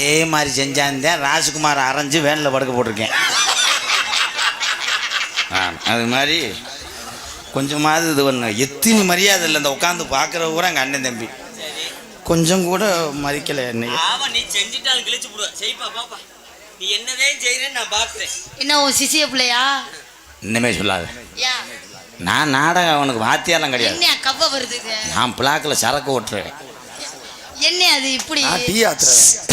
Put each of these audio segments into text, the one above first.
அதே மாதிரி செஞ்சாந்தேன் ராஜ்குமார் அரைஞ்சு வேனில் படுக்க போட்டிருக்கேன். ஆ அது மாதிரி கொஞ்சமாவது இது பண்ண எத்தனை மரியாதை இல்லை இந்த உட்காந்து பார்க்குற கூட எங்கள் அண்ணன் தம்பி. கொஞ்சம் கூட மதிக்கலை என்னை. நீ செஞ்சுட்டாலும் கிழிச்சு போடுவ. செய்ப்பா பாப்பா நீ என்னதே செய்யறேன்னு நான் பாக்குறேன் என்ன உன் சிசிய பிள்ளையா? இன்னமே சொல்லாத. நான் நாடகம் அவனுக்கு வாத்தியாலாம் கிடையாது. என்ன கவ்வ வருது இது? நான் பிளாக்கில் சரக்கு ஓட்டுறேன். என்ன அது இப்படி? டீ ஆத்துறேன்.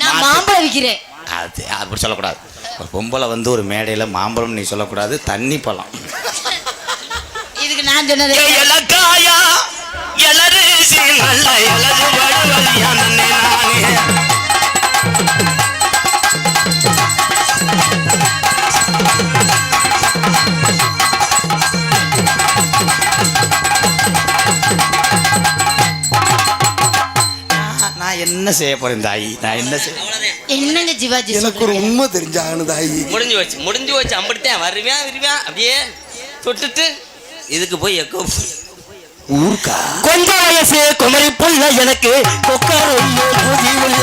நான் மாம்பழம் விக்கிறேன் அது அப்படி சொல்லக்கூடாது. ஒரு பொம்பளை வந்து ஒரு மேடையில் மாம்பழம் நீ சொல்லக்கூடாது தண்ணி பழம். இதுக்கு நான் சொன்னது எலக்காயா எலரிசி நல்ல வடுவலியா நன்னே நான் என்ன செய்ய போறேன் தாயி? நான் என்ன செய்ய என்னங்க சிவாஜி எனக்கு ஒரு உண்மை தெரிஞ்சாகனு தாயி. முடிஞ்சு வச்சு முடிஞ்சு வச்சு அம்பிடுத்தேன் வருவேன் வருவேன் அப்படியே தொட்டுட்டு இதுக்கு போய் எக்கோ ஊர்க்கா? கொஞ்சம் வயசு குமரி புள்ள எனக்கு. புதி உள்ள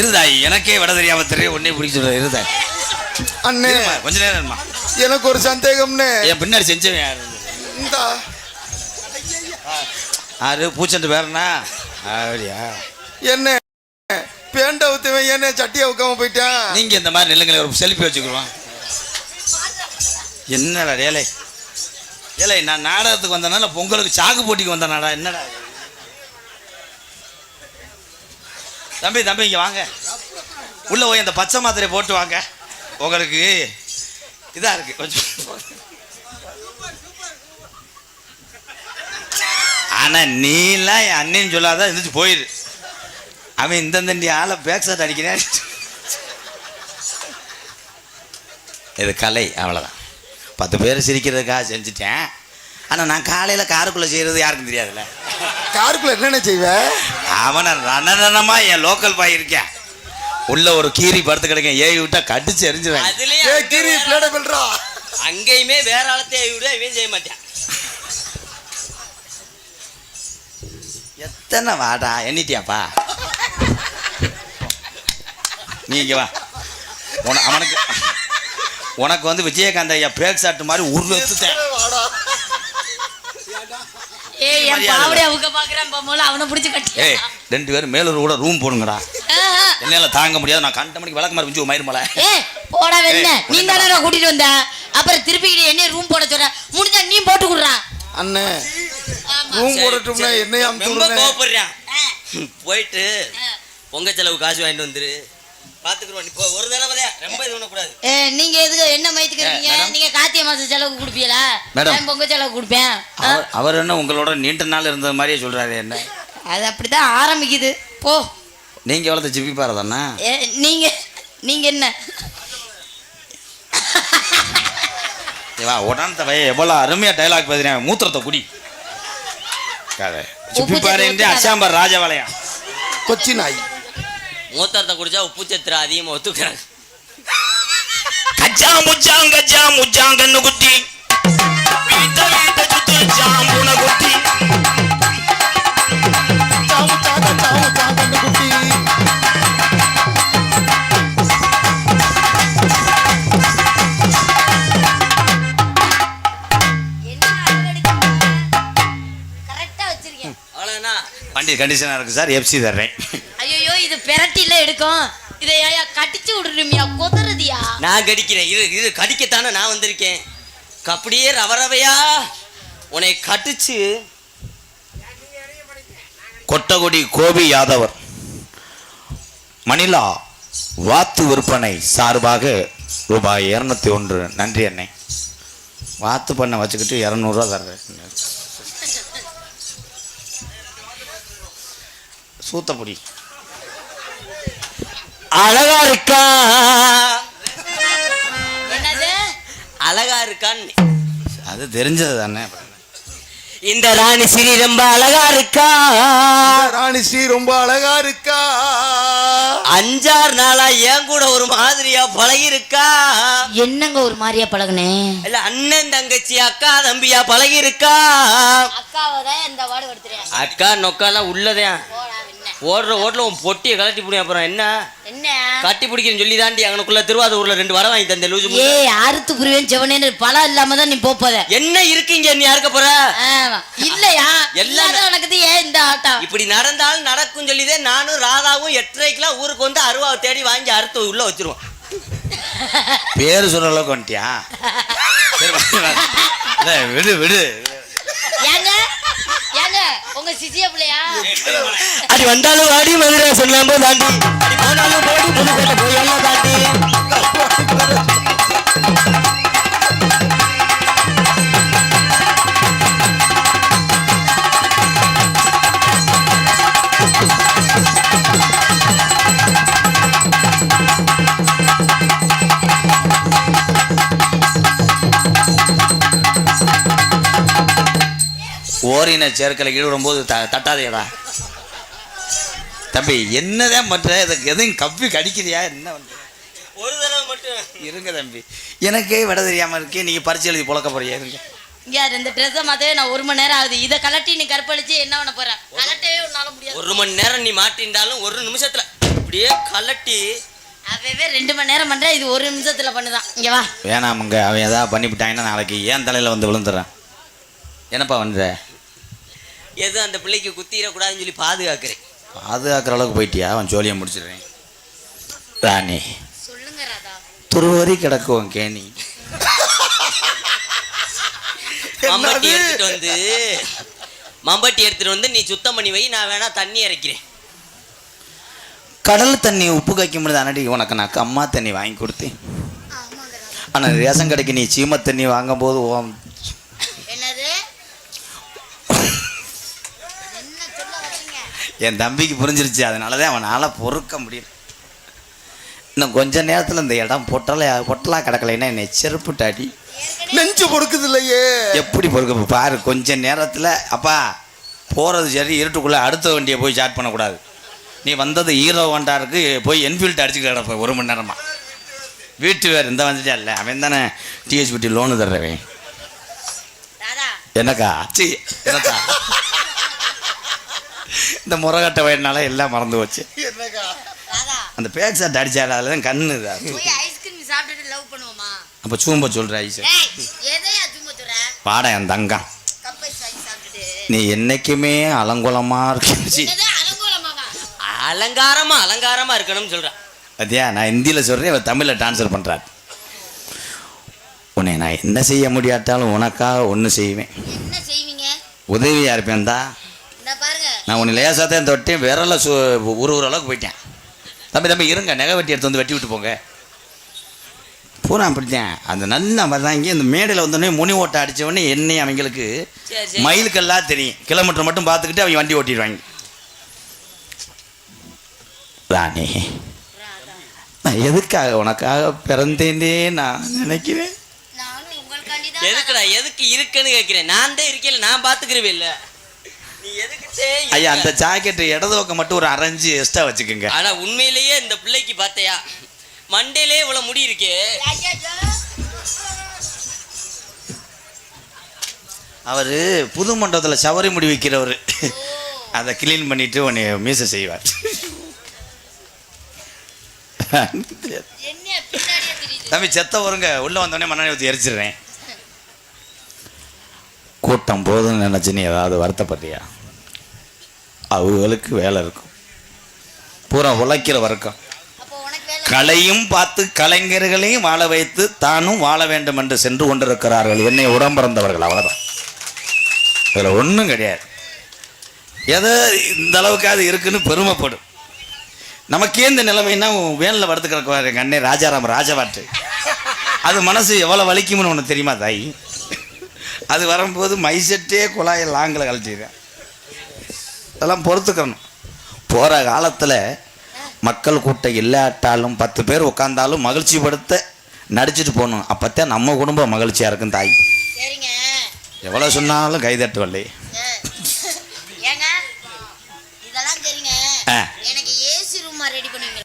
இருதாயி எனக்கே விட தெரியாம தெரிய உடனே பிடிக்க சொல்ற இருதாய். அண்ணே கொஞ்ச நேரம். எனக்கு ஒரு சந்தேகம்னே என் பின்னாடி செஞ்சவன் யாரு? இந்தா. ஆறு பூச்சண்டு பேரனா? அப்படியா? என்ன பேண்ட ஊத்துவன் என்ன சட்டியை உட்காம போயிட்டான். நீங்க இந்த மாதிரி நில்லுங்களே ஒரு செல்ஃபி வச்சுக்கிறோம் என்னடா ஏலை ஏலை நான் நாடகத்துக்கு வந்தனால பொங்கலுக்கு சாக்கு போட்டிக்கு வந்தனாடா என்னடா தம்பி தம்பி இங்கே வாங்க. உள்ள போய் அந்த பச்சை மாத்திரை போட்டு வாங்க. உங்களுக்கு இதாக இருக்கு. கொஞ்சம். ஆனா நீலாம் என் அண்ணன் சொல்லாத இருந்துச்சு போயிரு. அவன் இந்த தண்டி ஆளை பேக்சாட் அடிக்கிறேன். இது கலை அவ்வளோதான் பத்து பேர் சிரிக்கிறதுக்காக செஞ்சுட்டேன். ஆனால் நான் காலையில் காருக்குள்ளே செய்கிறது யாருக்கும் தெரியாதுல்ல. காருக்குள்ள என்னென்ன செய்வ? அவனை ரணரணமாக என் லோக்கல் பாய் இருக்கேன். உள்ள ஒரு கீரி படுத்து கிடக்கேன். ஏவி விட்டா கடிச்சு எரிஞ்சுவேன் அதுலயே கிரி பிளேட பில்றா அங்கேயுமே வேற ஆளத்தை விட இவன் செய்ய மாட்டான். எத்தனை வாடா? எண்ணிட்டியாப்பா? நீ இங்க வா. உன அவனுக்கு உனக்கு வந்து விஜயகாந்த் ஐயா பேக் ஷாட் மாதிரி உருவத்துட்டேன் வாடா ஏய் என் மரியாதை பாவடைய அவங்க பாக்குறான் போல அவனை பிடிச்சு கட்டி ஏய் ரெண்டு பேரும் மேலூர் கூட ரூம் போடுங்கடா. என்னால தாங்க முடியாது. நான் கண்ட மணிக்கு விளக்கு மாதிரி விஞ்சு மயிர்மலை போடா வெண்ண நீ தானே கூட்டிட்டு வந்த? அப்புறம் திருப்பி என்ன ரூம் போட சொல்ற? முடிஞ்சா நீ போட்டு குடுறா. அண்ணே ரூம் போடட்டும்னா என்னைய போயிட்டு பொங்க செலவு காசு வாங்கிட்டு வந்துரு. பாத்துக்கிறோம் நீ போ ஒரு தடவை ரொம்ப இது பண்ணக்கூடாது. ஏ, நீங்க எதுக்கு என்ன மயத்துக்கு இருக்கீங்க. நீங்க கார்த்திகை மாசம் செலவுக்கு கொடுப்பீங்களா? மேடம். நான் பொங்க செலவு கொடுப்பேன்? அவர் அவர் என்ன உங்களோட நீண்ட நாள் இருந்த மாதிரியே சொல்றாரு என்ன? அது அப்படிதான் ஆரம்பிக்குது. போ. நீங்க எவ்வளவு ஜிப்பி பாரதாண்ணா ஏ, நீங்க நீங்க என்ன? வா உடனே பையன் எவ்வளோ அருமையாக டைலாக் பேசுகிறேன் மூத்திரத்தை குடி. கதை சுப்பி பாரு சத்து அச்சாம்பர் ராஜபாளையம். கொச்சி நாய். மூத்தரத்தை குடிச்சா உப்பு சத்திர அதிகமா ஒத்துக்கிறாங்க. கச்சா முச்சாங்க கச்சா முச்சாங்கன்னு குத்தி வீட்ட வீட்ட சுத்து சாம்புன குத்தி வண்டி கண்டிஷனாக இருக்குது சார் எஃப்சி தர்றேன். பெரட்டில எடுக்கும். இதை ஏயா கடிச்சு விடுறீமியா? கொதறதியா? நான் கடிக்கிறேன். இது இது கடிக்கத்தானே நான் வந்திருக்கேன். அப்படியே ரவ ரவையா உன்னை கடிச்சு கொட்டகுடி கோபி யாதவர் மணிலா வாத்து விற்பனை சார்பாக ரூபாய் இரநூத்தி ஒன்று. நன்றி அண்ணே. வாத்து பண்ணை வச்சுக்கிட்டு இரநூறுவா தர்றேன். சூத்தப்பொடி. அழகா இருக்கா? என்னது? அழகா இருக்கான்னு. அது தெரிஞ்சது தானே. இந்த ராணி சிறி ரொம்ப அழகா இருக்கா? ராணி ஸ்ரீ ரொம்ப அழகா இருக்கா? அஞ்சாறு நாளா என் கூட ஒரு மாதிரியா பழகி இருக்கா என்னங்க ஒரு மாதிரியா பழகுனேன் இல்ல அண்ணன் தங்கச்சி அக்கா தம்பியா பழகி இருக்கா அக்காவை இந்த வாடு கொடுத்துறேன் அக்கா நொக்காலாம் என்ன ஓடுற ஓட்டுல உன் பொட்டியை கலட்டி பிடி அப்புறம் என்ன? என்ன? கட்டி பிடிக்கிறேன்னு சொல்லி தாண்டி அங்கனுக்குள்ள திருவாரூர்ல ரெண்டு வடை வாங்கி தந்த லூசு. ஏய் அறுத்து புரிவேன் செவனேன்னு பழம் இல்லாம தான் நீ போப் போத என்ன இருக்கீங்க நீ யாருக்க போற. இல்லையா? எல்லாம் நடக்குது ஏன் இந்த ஆட்டம்? இப்படி நடந்தாலும் நடக்கும் சொல்லிதே நானும் ராதாவும் எட்டரைக்கெல்லாம் ஊருக்கு வந்து அருவாவை தேடி வாங்கி அறுத்து உள்ள வச்சிருவோம். பேர் சொல்ற அளவுக்கு வந்துட்டியா? விடு விடு. ஏங்க? ஏங்க உங்க சிசிய பிள்ளையா? அடி வந்தாலும் வாடி மதுரை சொல்லாம தாண்டி. அடி போனாலும் போடி புதுக்கோட்டை போயெல்லாம் தாண்டி. ஓரின சேர்க்கலை ஈடுபடும் போது த தட்டாதேடா தம்பி என்னதான் பண்ற? இதுக்கு எதுவும் கப்பி கடிக்கிறியா? என்ன ஒரு தடவை மட்டும். இருங்க தம்பி. எனக்கே விட தெரியாம இருக்கே. நீங்க பரிச்சு எழுதி புழக்க போறியா இருங்க. யார் இந்த ட்ரெஸ்ஸை மாத்தவே நான் ஒரு மணி நேரம் ஆகுது. இதை கலட்டி நீ கற்பழிச்சு என்ன பண்ண போற? கலட்டவே உன்னால முடியாது. ஒரு மணி நேரம் நீ மாட்டின்றாலும் ஒரு நிமிஷத்துல இப்படியே கலட்டி அவவே ரெண்டு மணி நேரம் பண்ற. இது ஒரு நிமிஷத்துல பண்ணுதான். இங்க வா. வேணாமுங்க அவன் ஏதாவது பண்ணிவிட்டாங்கன்னா நாளைக்கு ஏன் தலையில வந்து விழுந்துடுறான்? என்னப்பா வந்த எது அந்த பிள்ளைக்கு குத்திடக்கூடாதுன்னு சொல்லி பாதுகாக்கிறேன். பாதுகாக்கிற அளவுக்கு போயிட்டியா? அவன் ஜோலியை முடிச்சிடுறேன். ராணி. சொல்லுங்க ராதா. துருவரி கிடக்குவோம் கேணி. மம்பட்டி? எடுத்துட்டு வந்து மம்பட்டி எடுத்துட்டு வந்து நீ சுத்தம் பண்ணி வை நான் வேணா தண்ணி இறைக்கிறேன். கடல் தண்ணி உப்பு கைக்க முடியாது அனடி உனக்கு நான் கம்மா தண்ணி வாங்கி கொடுத்தேன். ஆனால் ரேஷன் கடைக்கு நீ சீம தண்ணி வாங்கும்போது உன் என்னது என்ன சொல்ல வரீங்க என் தம்பிக்கு புரிஞ்சிருச்சு அதனால தான் அவனால் பொறுக்க முடியல. இன்னும் கொஞ்ச நேரத்தில் இந்த இடம் பொட்டலை பொட்டலா கிடக்கலைன்னா என்னை செருப்பு டாடி நெஞ்சு பொறுக்குது இல்லையே எப்படி பொறுக்க பாரு கொஞ்ச நேரத்தில் அப்பா போகிறது சரி இருட்டுக்குள்ளே அடுத்த வண்டியை போய் ஸ்டார்ட் பண்ணக்கூடாது. நீ வந்தது ஹீரோ வண்டாருக்கு போய் என்ஃபீல்டு அடிச்சுட்டு கிடப்ப ஒரு மணி நேரமா. வீட்டு வேறு இந்த வந்துட்டா இல்லை அவன் தானே டிஹெச்பிடி லோனு தர்றவன். எனக்கா சி எனக்கா இந்த முறகட்ட வயனால எல்லாம் மறந்து போச்சு. அந்த பேக் ஷாட் அடிச்சால தான் கண்ணு இதா போய் ஐஸ்கிரீம் சாப்பிட்டுட்டு லவ் பண்ணுவோமா? அப்போ சூம்ப சொல்கிற ஐஸ் சொல்ற? பாட என் தங்கம். நீ என்னைக்குமே அலங்கோலமாக இருக்கு. அலங்காரமா அலங்காரமா இருக்கணும்னு சொல்றேன் அத்தியா நான் ஹிந்தியில் சொல்கிறேன் இவன் தமிழில் ட்ரான்ஸ்ஃபர் பண்ணுறார் உன்னை நான் என்ன செய்ய முடியாட்டாலும் உனக்காக ஒன்று செய்வேன். என்ன செய்வீங்க? உதவியாக இருப்பேன் தான் நான் உன்னை லேசாக தான் தொட்டேன் விரல சு ஒரு ஒரு அளவுக்கு போயிட்டேன். தம்பி தம்பி இருங்க நகை வெட்டி எடுத்து வந்து வெட்டி விட்டு போங்க. பூரா அப்படித்தான். அந்த நல்லா வர்றாங்க இந்த மேடையில் வந்தோடனே முனி ஓட்டை அடிச்ச உடனே என்னையும் அவங்களுக்கு. மைலுக்கெல்லாம் தெரியும். கிலோமீட்டர் மட்டும் பார்த்துக்கிட்டு அவங்க வண்டி ஓட்டிடுவாங்க. ராணி நான் எதுக்காக உனக்காக பிறந்தேனே நான் நினைக்கிறேன்? நானும் உங்களுக்காண்டி தான் எதுக்குடா எதுக்கு இருக்குன்னு கேட்கிறேன்? நான் தான் இருக்கேன் நான் பாத்துக்கிறவே இல்ல? ஐயா அந்த ஜாக்கெட்டு இடது பக்கம் மட்டும் ஒரு அரைஞ்சு எக்ஸ்ட்ரா வச்சுக்கோங்க. ஆனா உண்மையிலேயே இந்த பிள்ளைக்கு பார்த்தையா? மண்டையிலே இவ்வளவு முடி இருக்கே. அவர் புது மண்டபத்தில் சவரி முடி வைக்கிறவர். அதை க்ளீன் பண்ணிட்டு உன்னை மீசை செய்வார். என்ன பின்னாடியே தெரியுது? தம்பி செத்த வருங்க உள்ளே வந்தோடனே மண்ணெண்ணெய் ஊற்றி எரிச்சிடுறேன். கூட்டம் போதும்னு நினச்சி நீ ஏதாவது வருத்தப்பட்டியா? அவங்களுக்கு வேலை இருக்கும். பூரா உழைக்கிற வர்க்கம். கலையும் பார்த்து கலைஞர்களையும் வாழ வைத்து தானும் வாழ வேண்டும் என்று சென்று கொண்டிருக்கிறார்கள். என்னை உடம்பிறந்தவர்கள் அவ்வளோதான் இதில் ஒன்றும் கிடையாது. எதோ இந்த அளவுக்காவது இருக்குன்னு பெருமைப்படும். நமக்கே இந்த நிலைமைன்னா வேனில் படுத்து கிடக்குவார் எங்கள் அண்ணே ராஜாராம் ராஜவாட்டு அது மனசு எவ்வளோ வலிக்கும்னு உனக்கு தெரியுமா தாய்? அது வரும்போது மைசெட்டே குழாயை லாங்கில் கழட்டிடுறேன் அதெல்லாம் பொறுத்துக்கணும். போகிற காலத்தில் மக்கள் கூட்டம் இல்லாட்டாலும் பத்து பேர் உட்காந்தாலும் மகிழ்ச்சி படுத்த நடிச்சிட்டு போகணும். அப்போத்தான் நம்ம குடும்பம் மகிழ்ச்சியாக இருக்கும் தாய். எவ்வளோ சொன்னாலும் கைதட்டு வரலை